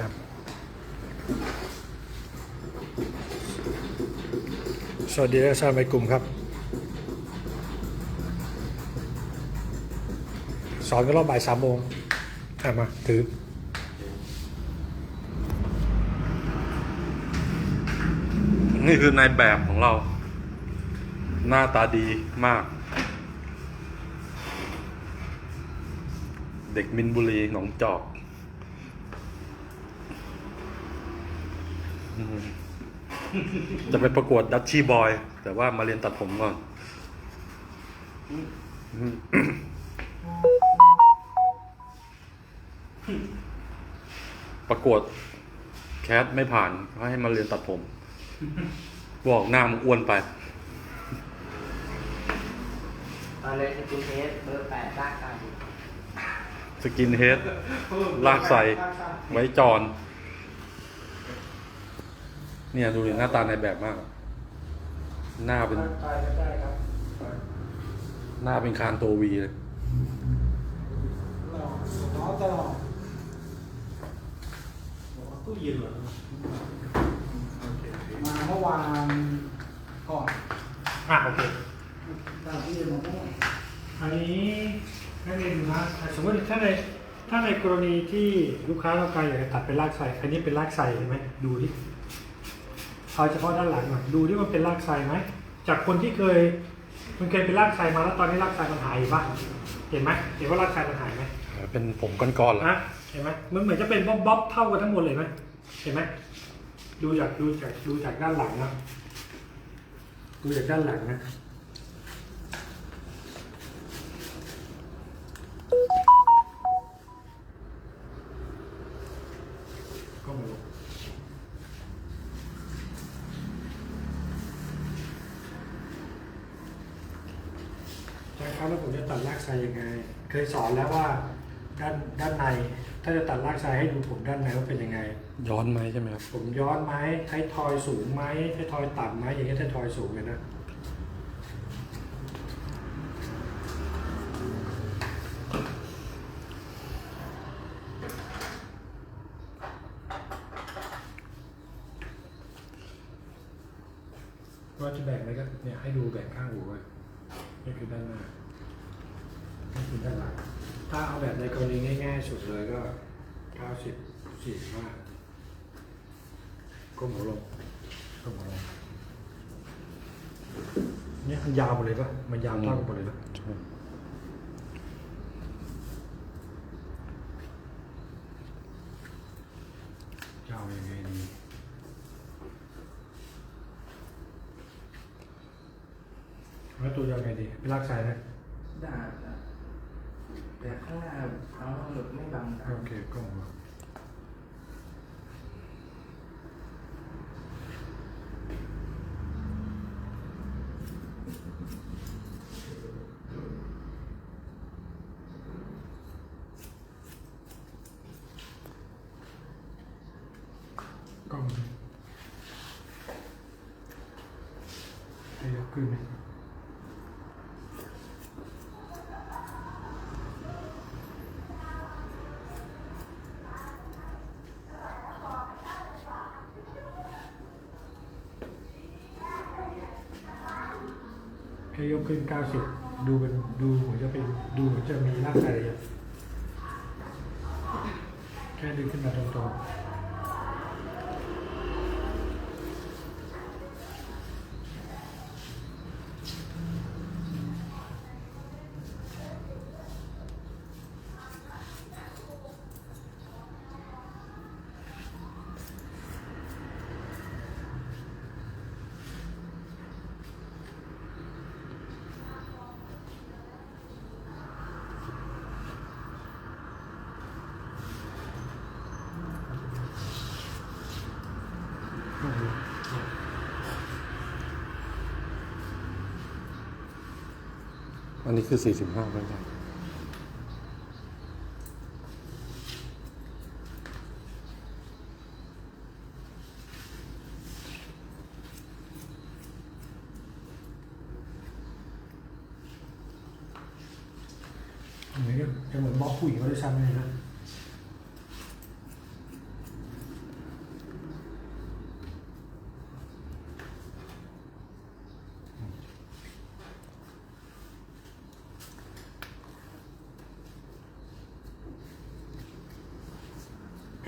ครับสวัสดีอาจารย์ไปกลุ่มครับ สอนกันรอบบ่ายสามโมงอะมา ถือ นี่คือนายแบบของเรา หน้าตาดีมาก เด็กมินบุรีหนองจอกอืม จะไปประกวดดัชชี่บอย แต่ว่ามาเรียนตัดผมก่อนอืมประกวดแคสไม่ผ่านก็ให้มาเรียนตัดผม บอกหน้ามันอ้วนไปมาเลยสกินเทสเบอร์แปดลากไก่สกินเฮดลากใส่ไว้จอน เนี่ยดูดิหน้าตาในแบบมาก หน้าเป็นไปก็ได้ครับหน้าเป็นคานตัววีเลยหล่อล้อตลอดตู้เย็นเหรอมาเมื่อวานก่อนอะโอเคตามที่เรียนมาเมื่อวานอันนี้ให้เรียนดูนะสมมติถ้าในถ้าในกรณีที่ลูกค้าต้องการอยากจะตัดเป็นรากไซอันนี้เป็นรากไซเห็นไหมดูดิ เอาเฉพาะด้านหลังหน่อยดูที่มันเป็นรากไซไหมจากคนที่เคย มันเคยเป็นรากไซมาแล้วตอนนี้รากไซมันหายอยู่ปะเห็นไหมเห็นว่ารากไซมันหายไหมเป็นผมก้อนๆเหรอนะเห็นไหมมันเหมือนจะเป็นบ๊อบบ๊อบเท่ากันทั้งหมดเลยไหมเห็นไหมดูจากดูจากดูจากด้านหลังนะดูจากด้านหลังนะ ก็มาลงใช่ครับแล้วผมจะตัดรากไซยังไง เคยสอนแล้วว่าด้านด้านใน ถ้าจะตัดรากไซให้ดูผมด้านในว่าเป็นยังไง ย้อนไหมใช่ไหมครับ ผมย้อนไหมไทยทอยสูงไหมไทยทอยต่ำไหมอย่างเงี้ยไทยทอยสูงเลยนะว่าจะแบ่งอะไรก็เนี่ยให้ดูแบ่งข้างหูไว้นี่คือด้านหน้า คือด้านหลัง ถ้าเอาแบบในกรณีง่ายๆสุดเลยก็90 45ก้มหัวลงก้มหัวลงเนี่ยมันยาวหมดเลยปะมันยาวเท่ากันหมดเลยปะยาวยังไงดีแล้วตัวยาวไงดีเป็นลากสายนะ ได้ได้แต่ข้างหน้าเอาหลุดไม่บังตา โอเคก้มหัว ก้มให้ยกขึ้นไหมแค่ยกขึ้น90ดูเป็นดูเหมือนจะเป็นดูเหมือนจะมีร่างกายอยู่แค่ดึงขึ้นมาตรงๆโอ้โห อันนี้คือ45แล้วกันอันนี้ก็จะเหมือนบล็อกผู้หญิงเขาด้ซ้ำเลยนะ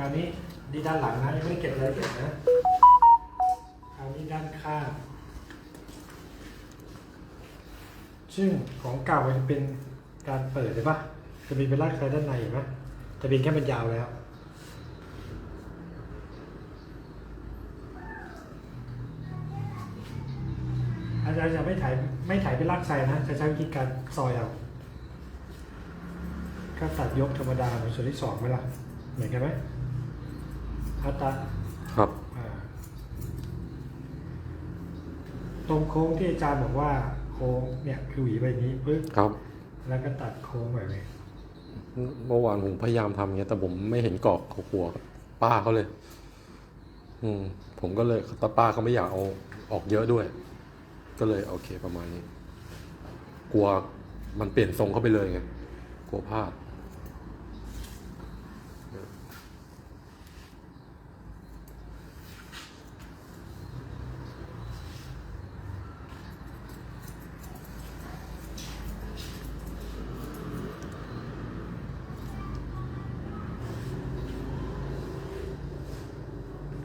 ราวนี้นี่ด้านหลังนะยังไม่ได้เก็บรายละเอียดนะคราวนี้ด้านข้างซึ่งของเก่ามันจะเป็นการเปิดเลยปะจะมีเป็นลากไซด้านในเห็นไหมจะเป็นแค่มันยาวแล้วอาจารย์จะไม่ถ่ายไม่ถ่ายเป็นลากไซนะ จะใช้วิธีการซอยเอาก็ตัดยกธรรมดาเหมือนส่วนที่สองไหมล่ะ เหมือนกันไหม อาตัดครับอ่าตรงโค้งที่อาจารย์บอกว่าโค้งเนี่ยคือหวีไปอย่างนี้ปึ๊บครับ แล้วก็ตัดโค้งแบบนี้เมื่อวานผมพยายามทำอย่างเงี้ยแต่ผมไม่เห็นกรอกเขาหัวป้าเขาเลย อืม ผมก็เลยแต่ป้าเขาไม่อยากเอาออกเยอะด้วย ก็เลยโอเคประมาณนี้ กลัวมันเปลี่ยนทรงเข้าไปเลยไงกลัวพลาด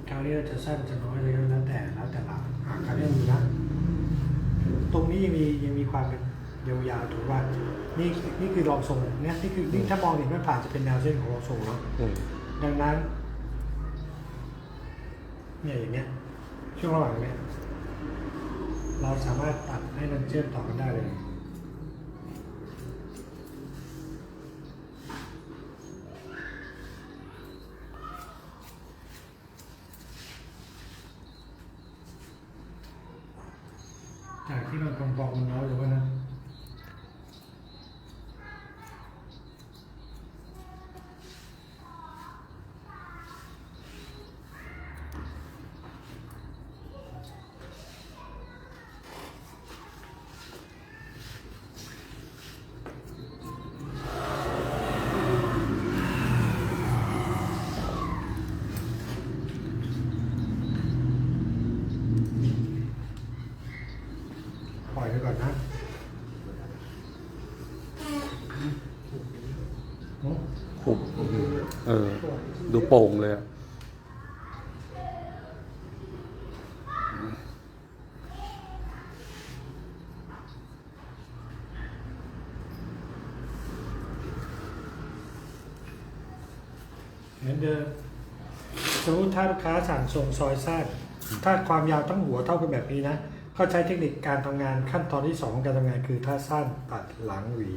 คราวนี้เรา จะสั้นจะน้อยเลยก็แล้วแต่แล้วแต่เราอ่าคราวนี้มีนะตรงนี้ยังมียังมีความเป็นยาวๆถูกว่า นี่นี่คือรองทรงเนี่ยนี่คือนี่ถ้ามองเห็นไม่ผ่านจะเป็นแนวเส้นของรองทรงเนาะอืมดังนั้นเนี่ยอย่างเงี้ยช่วงระหว่างเนี้ยเราสามารถตัดให้มันเชื่อมต่อกันได้เลย ที่มันบองๆมันน้อยหรือว่านะ ปล่อยไปก่อนนะโอ้ หุบเออ ดู โป่งเลยเหมือนเดิมสมมติถ้าลูกค้าสั่งทรงซอยสั้นถ้าความยาวตั้งหัวเท่ากันแบบนี้นะเขาใช้เทคนิคการทำงานขั้นตอนที่สองการทำงานคือถ้าสั้นตัดหลังหวี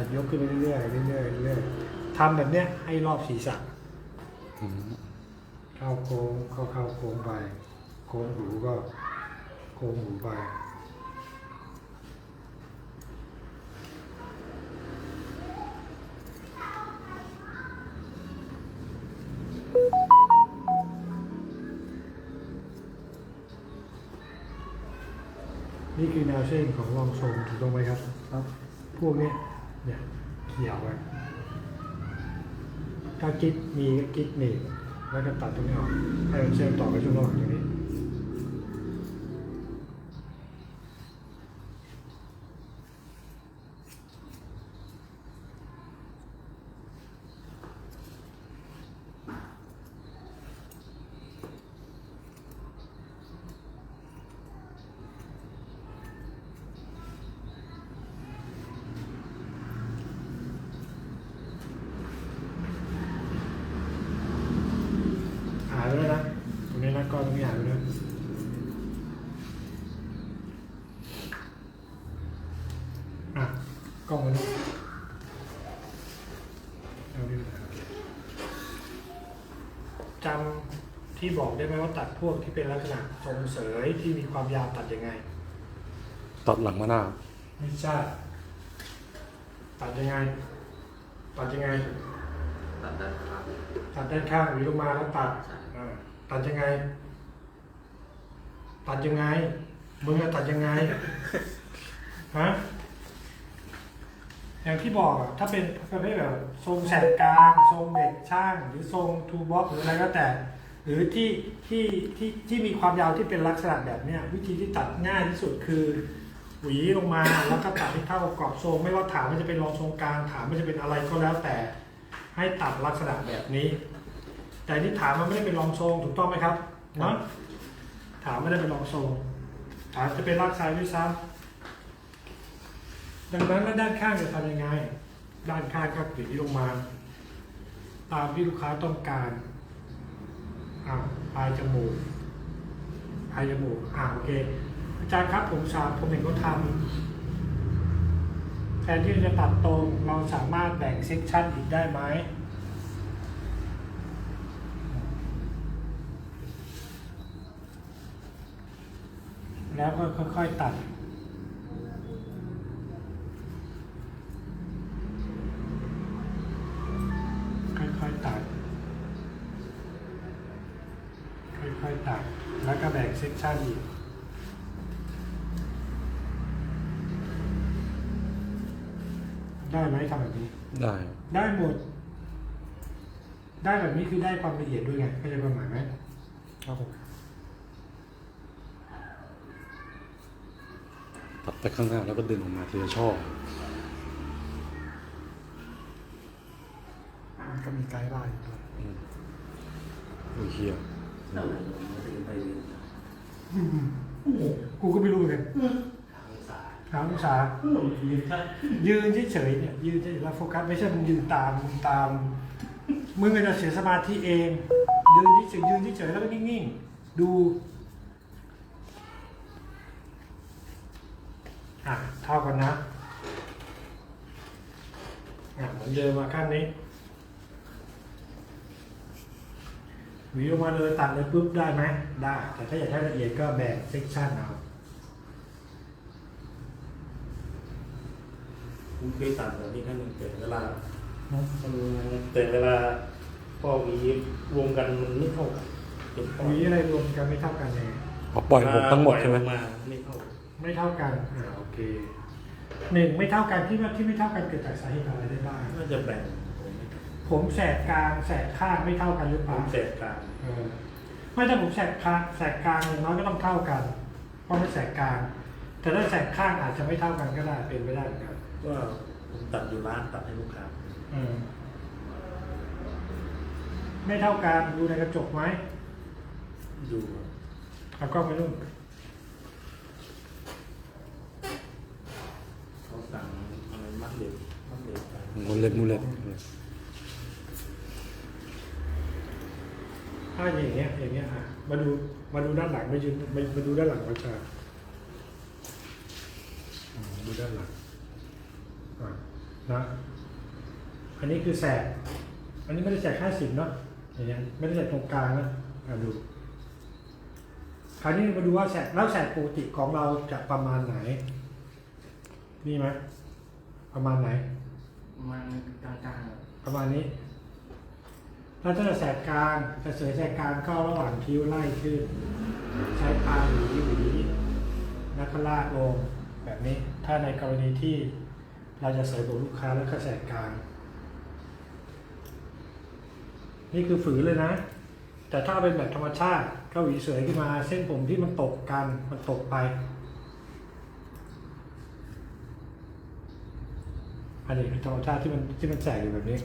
ตัดยกขึ้นไปเรื่อยๆเรื่อยๆเรื่อยๆทำแบบเนี้ยให้รอบศีรษะอืมเข้าโค้งเข้าเข้าโค้งไปโค้งหูก็โค้งหูไปนี่คือแนวเส้นของรองทรงถูกต้องไหมครับ ครับ พวกเนี้ย เนี่ยเขี่ยวไว้ถ้ากิ๊กมีกิ๊กหนีแล้วก็ตัดตรงนี้ออกให้มันเชื่อมต่อไปช่วงระหว่างตรงนี้ หายไปแล้วยนะ ตรงนี้นะก้อนตรงนี้หายไปแล้วอะกล้องมันนี่เอาดิ จำที่บอกได้ไหมว่าตัดพวกที่เป็นลักษณะทรงเสยที่มีความยาวตัดยังไง ตัดหลังมาหน้าไม่ใช่ตัดยังไง ตัดยังไง ตัดด้านข้างตัดด้านข้างหวีลงมาแล้วตัดใช่อ่าตัดยังไง ตัดยังไง มึงจะตัดยังไง ฮะ อย่างที่บอกอะถ้าเป็นประเภทแบบทรงแสกกลางทรงเด็กช่าง หรือทรงทูบ็อกหรืออะไรก็แต่ หรือที่ที่ที่ที่มีความยาวที่เป็นลักษณะแบบเนี้ยวิธีที่ตัดง่ายที่สุดคือหวีลงมาแล้วก็ตัดให้เข้ากับกรอบทรง ไม่ว่าฐานมันจะเป็นรองทรงกลางฐานมันจะเป็นอะไรก็แล้วแต่ให้ตัดลักษณะแบบนี้ แต่ที่ฐานมันไม่ได้เป็นรองทรงถูกต้องไหมครับเนาะฐานไม่ได้เป็นรองทรงฐานจะเป็นลากซ้ายด้วยซ้ำ ดังนั้นแล้วด้านข้างจะทำยังไง ด้านข้างก็หวีลงมา ตามที่ลูกค้าต้องการอ่าปลายจมูกปลายจมูกอ่าโอเคอาจารย์ครับผมสามผมเห็นเขาทำแทนที่จะตัดตรงเราสามารถแบ่งเซกชันอีกได้ไหมแล้วก็ค่อยๆตัด ได้ครับได้หมด ได้แบบนี้คือได้ความละเอียดด้วยไงเข้าใจความหมายไหมครับผมตัดไปข้างหน้าแล้วก็ดึงออกมาทีละช่อมันก็มีไกด์ไลน์อยู่ด้วยอืมโอ้ยเฮียเท่าไหร่มันถึงไปเรียนกูก็ไม่รู้เหมือนกันทางสาย ถามลูกสาวยืนท่านยืนเฉยๆเนี่ยยืนเฉยๆแล้วโฟกัสไม่ใช่มึงยืนตามตามมึงจะเสียสมาธิเอง ยืนเฉยๆยืนเฉยๆแล้วก็นิ่งๆ ดูอะเท่ากันนะอะเหมือนเดิมมาข้างนี้หวีออกมาเลยตัดเลยปุ๊บได้ไหมได้ แต่ถ้าอยากให้ละเอียดก็แบ่งเซกชันเอา ผมเคยตัดแบบนี้ครั้งหนึ่งแต่เวลามันแต่เวลาพอหวีรวมกันมันไม่เท่ากันเป็นข้อหวีอะไรรวมกันไม่เท่ากันเลยเอาปล่อยผมทั้งหมดใช่ไหมปล่อยออกมาไม่เท่าไม่เท่ากันอ่าโอเคหนึ่งไม่เท่ากันที่ว่าที่ไม่เท่ากันเกิดจากสาเหตุอะไรได้บ้าง น่าจะแบ่งผมผมแสกกลางแสกข้างไม่เท่ากันหรือเปผล่ามแสกกลางเออไม่ถ้าผมแสกกลางแสกกลางอย่างน้อยก็ต้องเท่ากัน เพราะไม่แสกกลาง แต่ถ้าแสกข้างอาจจะไม่เท่ากันก็ได้เป็นไม่ได้เหมือนกัน ก็ผมตัดอยู่ร้านตัดให้ลูกค้าเออไม่เท่ากันดูในกระจกไหมอยู่เอากล้องไปนู่นเขาสั่งอะไรมัดเหล็กมัดเหล็กไปมูเล็บมูเล็บถ้าอย่างเงี้ยอย่างเงี้ยอะมาดูมาดูด้านหลังไม่ยืนมามาดูด้านหลังประชาอืมดูด้านหลังอะ นะอันนี้คือแสกอันนี้ไม่ได้แสกห้าสิบเนาะอย่างเงี้ยไม่ได้แสกตรงกลางนะอะดูคราวนี้มาดูว่าแสกแล้วแสกปกติของเราจะประมาณไหน นี่ไหมประมาณไหนมันกลางประมาณนี้ถ้าจะแสกกลางจะเสยแสกกลางก็ระหว่างคิ้วไล่ขึ้นใช้ปลายหวีหวีแล้วก็ลากลงแบบนี้ ถ้าในกรณีที่ เราจะเสยตัวลูกค้าแล้วก็แสกกลาง นี่คือฝืนเลยนะ แต่ถ้าเป็นแบบธรรมชาติก็หวีเสยขึ้นมา เส้นผมที่มันตกกันมันตกไป อันนี้คือธรรมชาติที่มันที่มันแสกอยู่แบบนี้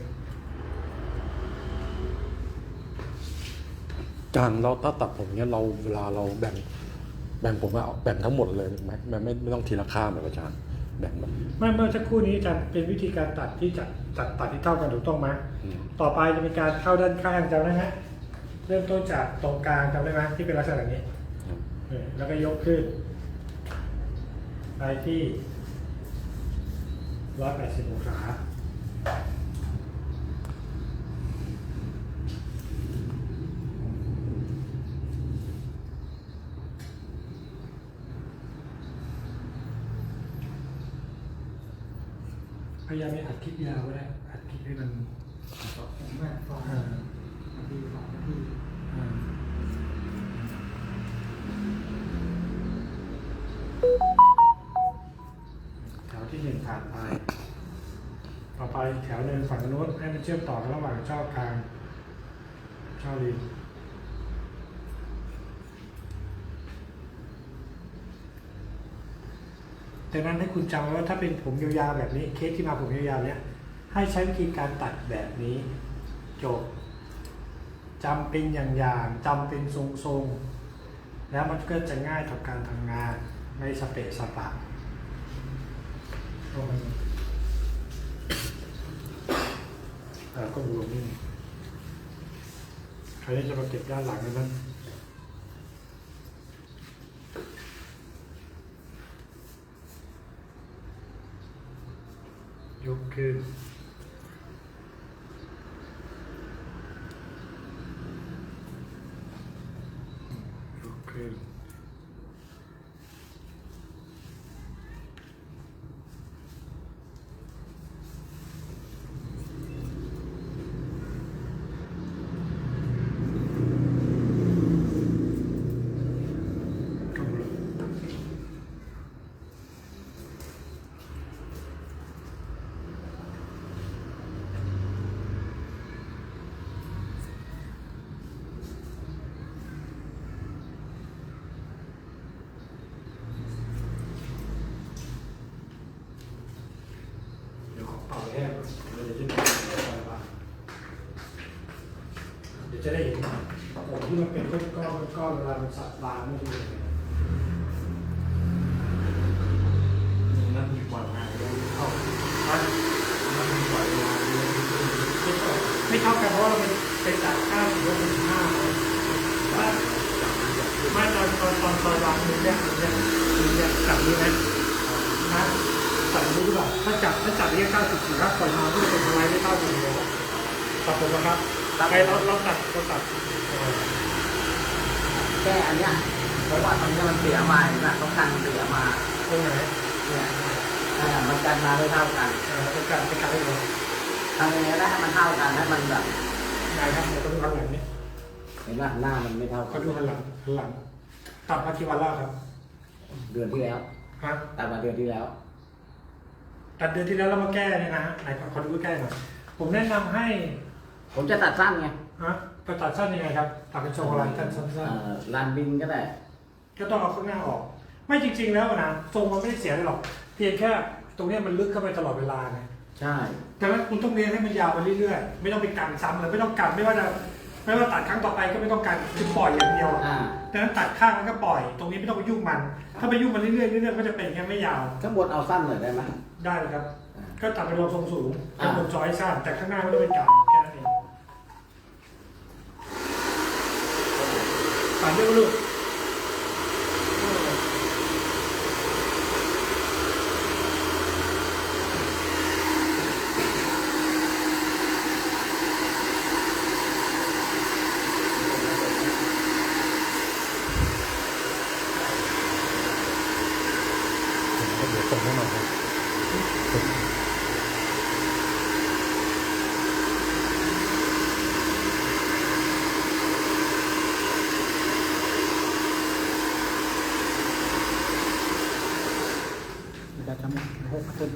จานเราถ้าตัดผมเนี้ยเราเวลาเราแบ่งแบ่งผมว่าแบ่งทั้งหมดเลยไหมไม่ไม่ไม่ต้องทีละข้ามแบบอาจารย์ เมื่อเมื่อสักครู่นี้จะเป็นวิธีการตัดที่จะตัดตัดที่เท่ากันถูกต้องไหมอืม ต่อไปจะเป็นการเข้าด้านข้างจำได้ไหมเริ่มต้นจากตรงกลางจำได้ไหมที่เป็นลักษณะอย่างนี้ครับเออแล้วก็ยกขึ้นไปที่ร้อยแปดสิบองศา ยายามไม่อัดคลิปยาวก็ได้อัดคลิปให้มันผมแบบฟองอ่านาทีสองนาทีอ่าแถวที่หนึ่งผ่านไปต่อไปแถวหนึ่งฝั่งโน้นให้มันเชื่อมต่อระหว่างช่อกลางช่อริม ดังนั้นให้คุณจำไว้ว่าถ้าเป็นผมยาวๆแบบนี้ เคสที่มาผมยาวๆเนี้ยให้ใช้วิธีการตัดแบบนี้จบจำเป็นอย่างๆจำเป็นทรงๆ แล้วมันก็จะง่ายต่อการทำงานไม่สเปะสปะก็มันเอ่อก็ดูนี่ใครที่จะมาเก็บด้านหลังนั้น ยกขึ้น ยกขึ้นกำลัง เดี๋ยวขอเป่าแห้งก่อนเดี๋ยวจะได้เห็นอะไรบ้างเดี๋ยวจะได้เห็น ผมที่มันเป็นก้อนก้อนก้อนเวลามันสับบางไม่ดีมันมีกว่าง่าเลยเอามันมันมีกว่าเวลาเยอะไม่เท่าไม่เท่ากันเพราะเราเป็นเป็นจากเก้าถึงว่าเป็นห้าว่าไม่ตอนตอนตอนตอนวางมือเนี่ยมือเนี่ยมือเนี่ยจับนี้นะนะจับนี้ดีกว่าถ้าจับถ้าจับนี้เก้าสิบสี่ถ้าปล่อยมาก็จะเป็นอะไรไม่เท่ากันเลยตัดผมนะครับ ใครเราเราตัดเราตัดเออแก้อันเนี้ยเพราะว่าตอนนี้มันเสียมาเห็นไหมต้องการมันเสียมาตรงไหนเนี่ยอ่ามันกันมาไม่เท่ากันเออเป็นการเป็นการให้เราทำยังไงได้ให้มันเท่ากันให้มันแบบนายครับเดี๋ยวต้องดูข้างหลังนี่เห็นไหมหน้ามันไม่เท่ากัเขานดูข้างหลังข้างหลังตัดมากี่วันแล้วครับเดือนที่แล้วฮะตัดมาเดือนที่แล้ว ตัดเดือนที่แล้วเรามาแก้เนี่ยนะฮะไหนขอขอดูใกล้ๆหน่อยผมแนะนำให้ ผมจะตัดสั้นไงฮะไปตัดสั้นยังไงครับตัดเป็นโชว์อะไรสั้นสั้นเอ่อรันบินก็ได้ ๆก็ต้องเอาข้างหน้าออก ไม่จริง ๆ แล้วนะทรงมันไม่ได้เสียเลยหรอก เพียงแค่ตรงเนี้ยมันลึกเข้าไปตลอดเวลาไงใช่ แต่ว่าคุณต้องเรียนให้มันยาวไปเรื่อยๆ ไม่ต้องไปกันซ้ำเลยไม่ต้องกันไม่ว่าจะไม่ว่าตัดครั้งต่อไปก็ไม่ต้องกันคือปล่อยอย่างเดียวอ่า ดังนั้นตัดข้างแล้วก็ปล่อย ตรงนี้ไม่ต้องไปยุ่งมัน ถ้าไปยุ่งมันเรื่อยๆเรื่อยๆก็จะเป็นแค่ไม่ยาวข้างบนเอาสั้นหน่อยได้ไหมได้เลยครับ อ่า ก็ตัดเป็นรองทรงสูงอ่าเป็นบนจอยสั้นแต่ข้างหน้าไม่ต้องไปกันแค่นั้นเอ งตัดด้วยลูก ผมก็เดี๋ยวส่งให้มาครับ เดี๋ยวจะหกคน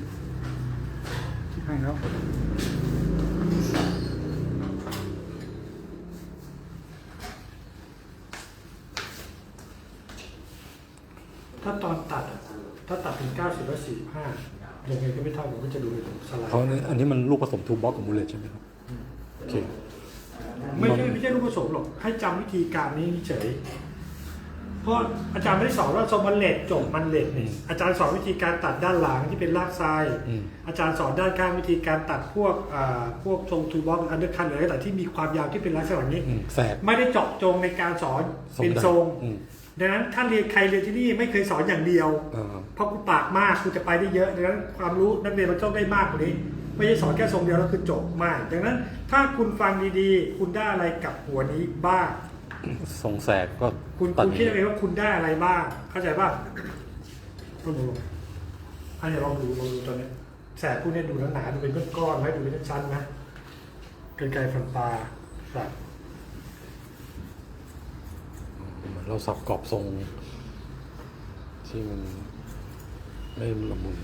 ที่ให้แล้ว ถ้าตอนตัดอะถ้าตัดเป็น90และ45 ยังไงก็ไม่เท่าผมก็จะดูในสไลด์เพราะอันนี้มันลูกผสมทูบ็อกกับมูเลตใช่ไหมครับโอเคไม่ใช่ไม่ใช่รูปผสมหรอก ให้จำวิธีการนี้เฉยเพราะอาจารย์ไม่ได้สอนว่าทรงมันเลดจบมันเลดนี่อืมอาจารย์สอนวิธีการตัดด้านหลังที่เป็นลากทรายอืมอาจารย์สอนด้านข้างวิธีการตัดพวกอ่าพวกทรงทูบ็อกอันเดอร์คันหรืออะไรแต่ที่มีความยาวที่เป็นลักษณะนี้อืมแสกไม่ได้เจาะจงในการสอนทรงเป็นได้ทรงอืม ดังนั้นถ้าเรียนใครเรียนที่นี่ไม่เคยสอนอย่างเดียว อ่าเพราะกูปากมากกูจะไปได้เยอะดังนั้นความรู้นักเรียนมันต้องได้มากกว่านี้ ไม่ใช่สอนแค่ทรงเดียวแล้วคือจบไม่ดังนั้นถ้าคุณฟังดีๆ คุณได้อะไรกับหัวนี้บ้าง ทรงแสกก็คุณตัดคุณคิดเอาเองว่าคุณได้อะไรบ้าง เข้าใจป่ะลองดูอันนี้ลองดูลองดูตอนนี้แสบพวกนี้ดูหนาๆดูเป็นก้อนๆไหมดูเป็นชั้นๆนะกันไกรฟันปลาสับ เหมือนเราสับกรอบทรง ที่มันไม่ละมุน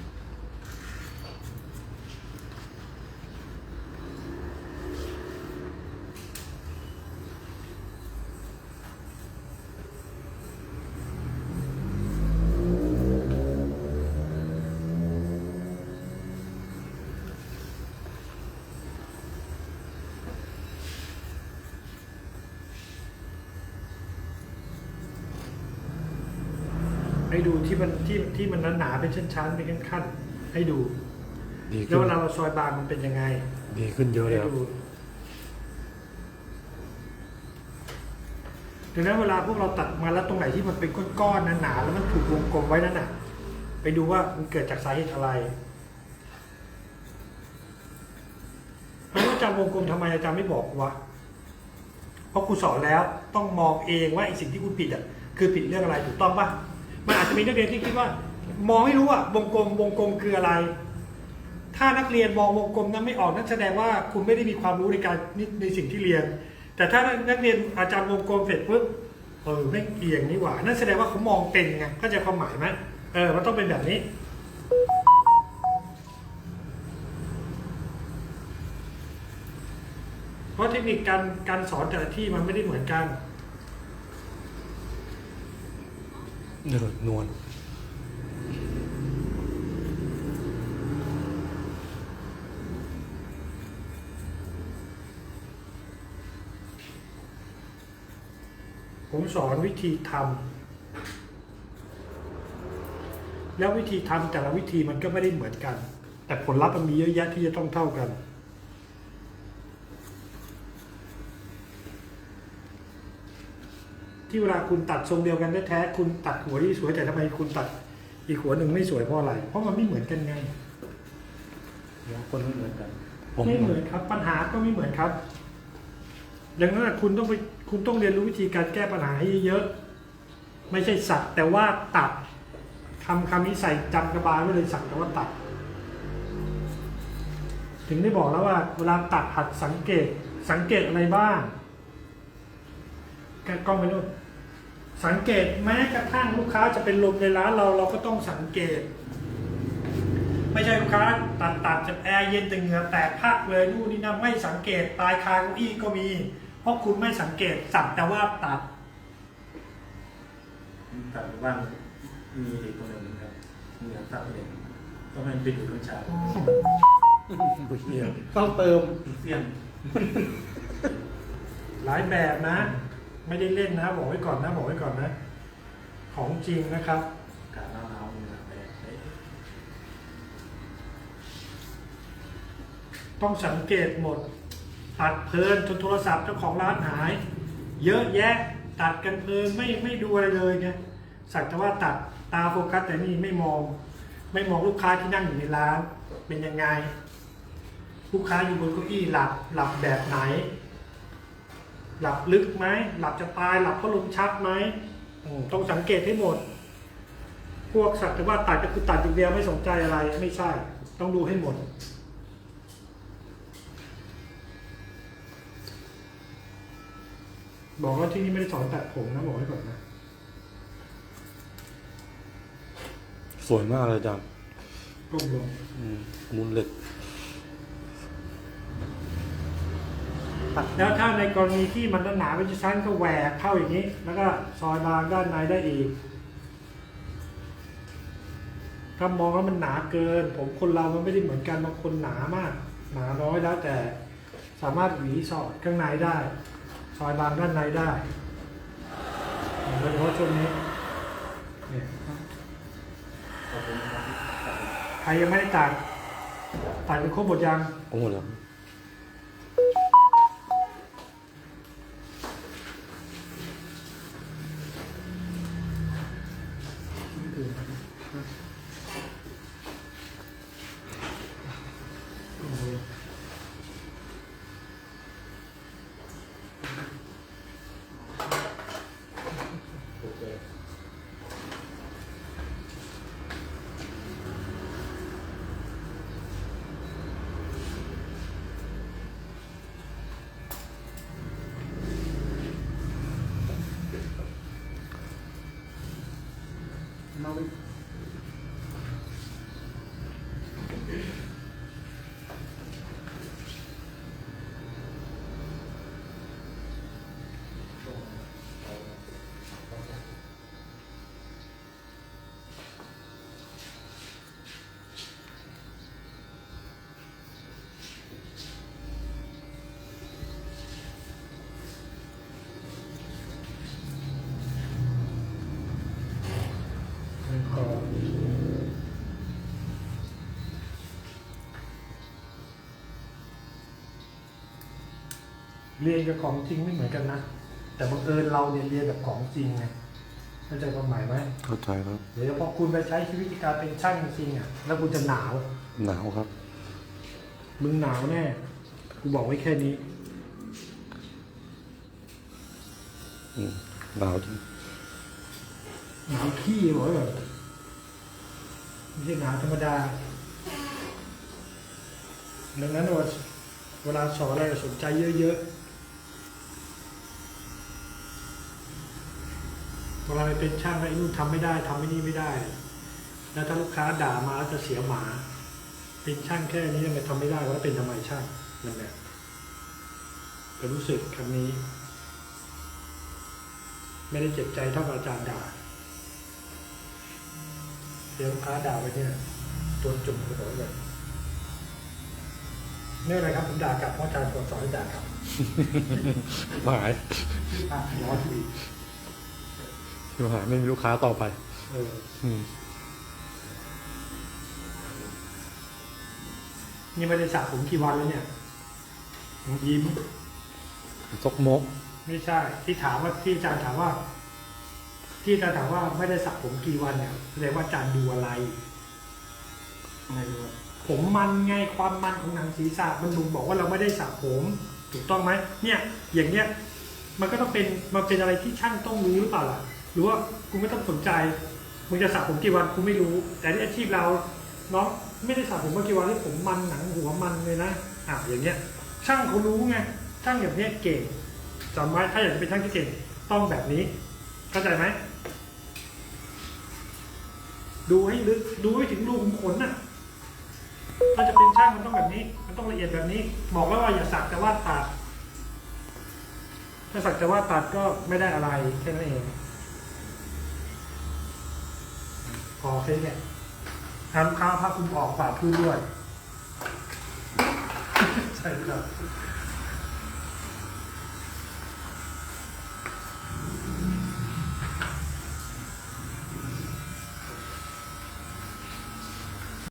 ให้ดูที่มันที่ที่มันหนาๆเป็นชั้นๆเป็นขั้นๆให้ดูดีแล้วขึ้นเวลาเราซอยบางมันเป็นยังไง ดีขึ้นเยอะเลยให้ครับดูดังนั้นเวลาพวกเราตัดมาแล้วตรงไหนที่มันเป็นก้อนๆหนาๆแล้วมันถูกวงกลมไว้นั่นน่ะ ไปดูว่ามันเกิดจากสาเหตุอะไรแล้วอาจารย์วงกลมทำไมอาจารย์ไม่บอกวะ เพราะครูสอนแล้วต้องมองเองว่าไอ้สิ่งที่คุณผิดอะคือผิดเรื่องอะไรถูกต้องปะ มันอาจจะมีนักเรียนที่คิดว่า มองไม่รู้อะวงกลมวงกลมคืออะไร ถ้านักเรียนมองวงกลมนั้นไม่ออกนั่นแสดงว่าคุณไม่ได้มีความรู้ในการในสิ่งที่เรียน แต่ถ้านักเรียนอาจารย์วงกลมเสร็จปุ๊บเออไม่เอียงนี่หว่านั่นแสดงว่าเขามองเป็นไงเข้าใจความหมายไหมเออมันต้องเป็นแบบนี้เพราะเทคนิคการการสอนแต่ละที่มันไม่ได้เหมือนกัน เดือดนวลผมสอนวิธีทำแล้ววิธีทำแต่ละวิธีมันก็ไม่ได้เหมือนกัน แต่ผลลัพธ์มันมีเยอะแยะที่จะต้องเท่ากัน ที่เวลาคุณตัดทรงเดียวกันแท้ๆคุณตัดหัวที่สวยแต่ทำไมคุณตัดอีกหัวหนึ่งไม่สวยเพราะอะไร เพราะมันไม่เหมือนกันไงเดี๋ยวคนไม่เหมือนกันผมไม่เหมือนครับ ปัญหาก็ไม่เหมือนครับดังนั้นคุณต้องไปคุณต้องเรียนรู้วิธีการแก้ปัญหาให้เยอะๆไม่ใช่สักแต่ว่าตัดคำคำนี้ใส่จำกระบาลไว้เลยสักแต่ว่าตัด ถึงได้บอกแล้วว่า เวลาตัดหัดสังเกตสังเกตอะไรบ้างแกกล้องไปนู่นสังเกตแม้กระทั่งลูกค้าจะเป็นลมในร้านเราเราก็ต้องสังเกต ไม่ใช่ลูกค้าตัดตัดจากแอร์เย็นแต่เหงื่อแตกพักเลยนู่นนี่นั่นไม่สังเกตตายคาเก้าอี้ก็มี เพราะคุณไม่สังเกตสักแต่ว่าตัดตัดบ้านมีเด็กคนหนึ่งครับเหนือตัดเด็กก็มันไปอยู่ข้างชาเหี้ยต้องเติมเสี้ยนหลายแบบนะ ไม่ได้เล่นนะบอกไว้ก่อนนะบอกไว้ก่อนนะ ของจริงนะครับกาหนาวหนาเหนือแตกเอ๊ะต้องสังเกตหมด ตัดเพลินจนโทรศัพท์เจ้าของร้านหาย เยอะแยะตัดกันเพลินไม่ไม่ดูอะไรเลยไงสักแต่ว่าตัดตาโฟกัสแต่นี่ไม่มอง ไม่มองลูกค้าที่นั่งอยู่ในร้าน เป็นยังไง ลูกค้าอยู่บนเก้าอี้หลับหลับแบบไหน หลับลึกไหมหลับจะตายหลับเพราะลมชักไหมอืมต้องสังเกตให้หมด พวกสักแต่ว่าตัดก็คือตัดอย่างเดียวไม่สนใจอะไรไม่ใช่ ต้องดูให้หมด บอกว่าที่นี่ไม่ได้สอนตัดผมนะบอกไว้ก่อนนะสวยมากเลยอาจารย์ก้มลงอืมมุนเหล็ก แล้วถ้าในกรณีที่มันหนาๆเป็นชั้นก็แหวกเข้าอย่างนี้ แล้วก็ซอยบางด้านในได้อีก ถ้ามองว่ามันหนาเกิน ผมคนเรามันไม่ได้เหมือนกันบางคนหนามาก หนาน้อยแล้วแต่ สามารถหวีสอดข้างในได้ ซอยบางด้านในได้โดยเฉพาะช่วงนี้เนี่ยขอบคุณครับใครยังไม่ได้ตัดตัดเป็นครบหมดยังโอ้โหแล้ว เรียนกับของจริงไม่เหมือนกันนะ แต่บังเอิญเราเนี่ยเรียนแบบของจริงไงเข้าใจความหมายไหมเข้าใจครับ เดี๋ยวพอคุณไปใช้ชีวิตการเป็นช่างจริงอะแล้วคุณจะหนาว หนาวครับ มึงหนาวแน่กูบอกไว้แค่นี้อืมหนาวจริงหนาวขี้บอกไว้แบบไม่ใช่หนาวธรรมดา ดังนั้นว่าเวลาสอนอะไรสนใจเยอะๆ เวลาไปเป็นช่างไอ้นู่นทำไม่ได้ทำไม่นี่ไม่ได้ แล้วถ้าลูกค้าด่ามาแล้วจะเสียหมา เป็นช่างแค่นี้ทำไมทำไม่ได้ว่าเป็นทำไมช่างนั่นแหละก็รู้สึกคำนี้ ไม่ได้เจ็บใจเท่ากับอาจารย์ด่าเดี๋ยวลูกค้าด่าไปเนี่ยตัวจุ่มกระโดดเลยเนี่ยอะไรครับผมด่ากลับเพราะอาจารย์สอนให้ด่ากลับหายอะร้อน อีกที่หายไม่มีลูกค้าต่อไป เอออืม นี่ไม่ได้สระผมกี่วันแล้วเนี่ยผมยิ้ม ซกมก ไม่ใช่ ที่ถามว่าที่อาจารย์ถามว่า ที่อาจารย์ถามว่าไม่ได้สระผมกี่วันเนี่ยแสดงว่าอาจารย์ดูอะไร อะไรดูอะผมมันไงความมันของหนังศีรษะมันลุงบอกว่าเราไม่ได้สระผม ถูกต้องไหมเนี่ย อย่างเนี้ย มันก็ต้องเป็นมันเป็นอะไรที่ช่างต้องรู้หรือเปล่าล่ะ หรือว่าคุณไม่ต้องสนใจมึงจะสระผมกี่วันกูไม่รู้ แต่ที่อาชีพเราน้องไม่ได้สระผมมากี่วันแล้วผมมันหนังหัวมันเลยนะอะอย่างเงี้ย ช่างเขารู้ไงช่างอย่างเนี้ยเก่งจำไว้ถ้าอยากจะเป็นช่างที่เก่งต้องแบบนี้ เข้าใจไหมดูให้ลึกดูให้ถึงรูขุมขนน่ะถ้าจะเป็นช่างมันต้องแบบนี้ มันต้องละเอียดแบบนี้ บอกแล้วว่าอย่าสักแต่ว่าตัดถ้าสักแต่ว่าตัดก็ไม่ได้อะไรแค่นั้นเอง พ อแค่นี้ทำข้าวผ้าคลุมออกฝาพื้นด้วย ใช่ครับ